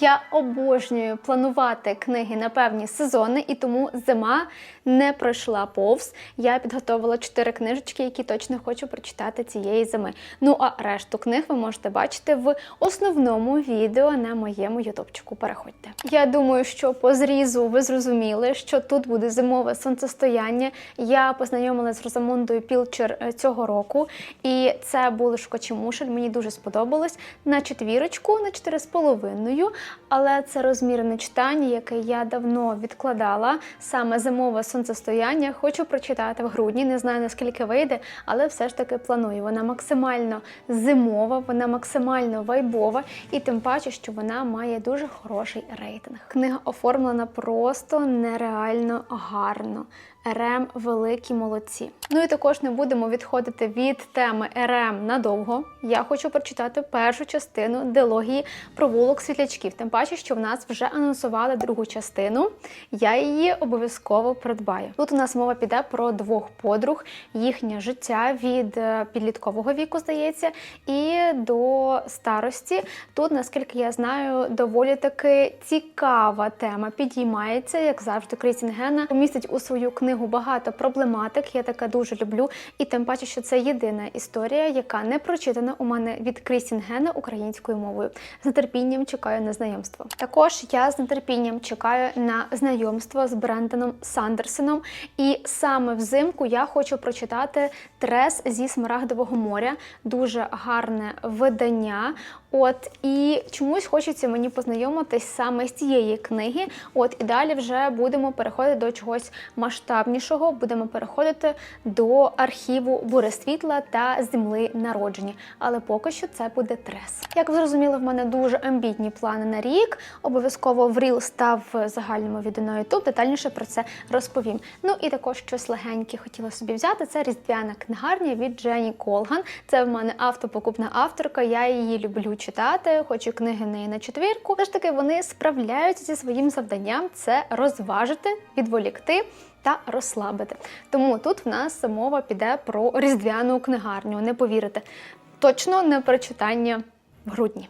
Я обожнюю планувати книги на певні сезони, і тому зима не пройшла повз. Я підготовила чотири книжечки, які точно хочу прочитати цієї зими. Ну а решту книг ви можете бачити в основному відео на моєму ютубчику. Переходьте. Я думаю, що по зрізу ви зрозуміли, що тут буде зимове сонцестояння. Я познайомилася з Розамундою Пілчер е, цього року, і це були Шкочемушель. Мені дуже сподобалось на четвірочку, на чотири з половиною. Але це розмірене читання, яке я давно відкладала. Саме зимове сонцестояння. Хочу прочитати в грудні. Не знаю наскільки вийде, але все ж таки планую. Вона максимально зимова, вона максимально вайбова, і тим паче, що вона має дуже хороший рейтинг. Книга оформлена просто нереально гарно. РМ великі молодці. Ну і також не будемо відходити від теми РМ надовго. Я хочу прочитати першу частину дилогії провулок світлячків. Тим паче, що в нас вже анонсували другу частину. Я її обов'язково придбаю. Тут у нас мова піде про двох подруг, їхнє життя від е, підліткового віку, здається, і до старості. Тут, наскільки я знаю, доволі таки цікава тема підіймається, як завжди, Крістінгена помістить у свою книгу багато проблематик. Я таке дуже люблю. І тим паче, що це єдина історія, яка не прочитана у мене від Крістінгена українською мовою. З нетерпінням чекаю на знайомство. Також я з нетерпінням чекаю на знайомство з Брендоном Сандерсоном. І саме взимку я хочу прочитати Трес зі Смарагдового моря. Дуже гарне видання. От і чомусь хочеться мені познайомитись саме з цієї книги. От і далі вже будемо переходити до чогось масштабнішого. Будемо переходити до архіву Бури світла та земли народження. Але поки що це буде трес. Як ви зрозуміли, в мене дуже амбітні плани на рік. Обов'язково в Ріл став в загальному відео на YouTube. Детальніше про це розповім. Ну і також щось легеньке хотіла собі взяти. Це різдвяна книгарня від Джені Колган. Це в мене автопокупна авторка. Я її люблю читати, хочу книги неї на четвірку. Все ж таки вони справляються зі своїм завданням це розважити, відволікти. Та розслабити. Тому тут в нас мова піде про різдвяну книгарню. Не повірите, точно не про читання в грудні.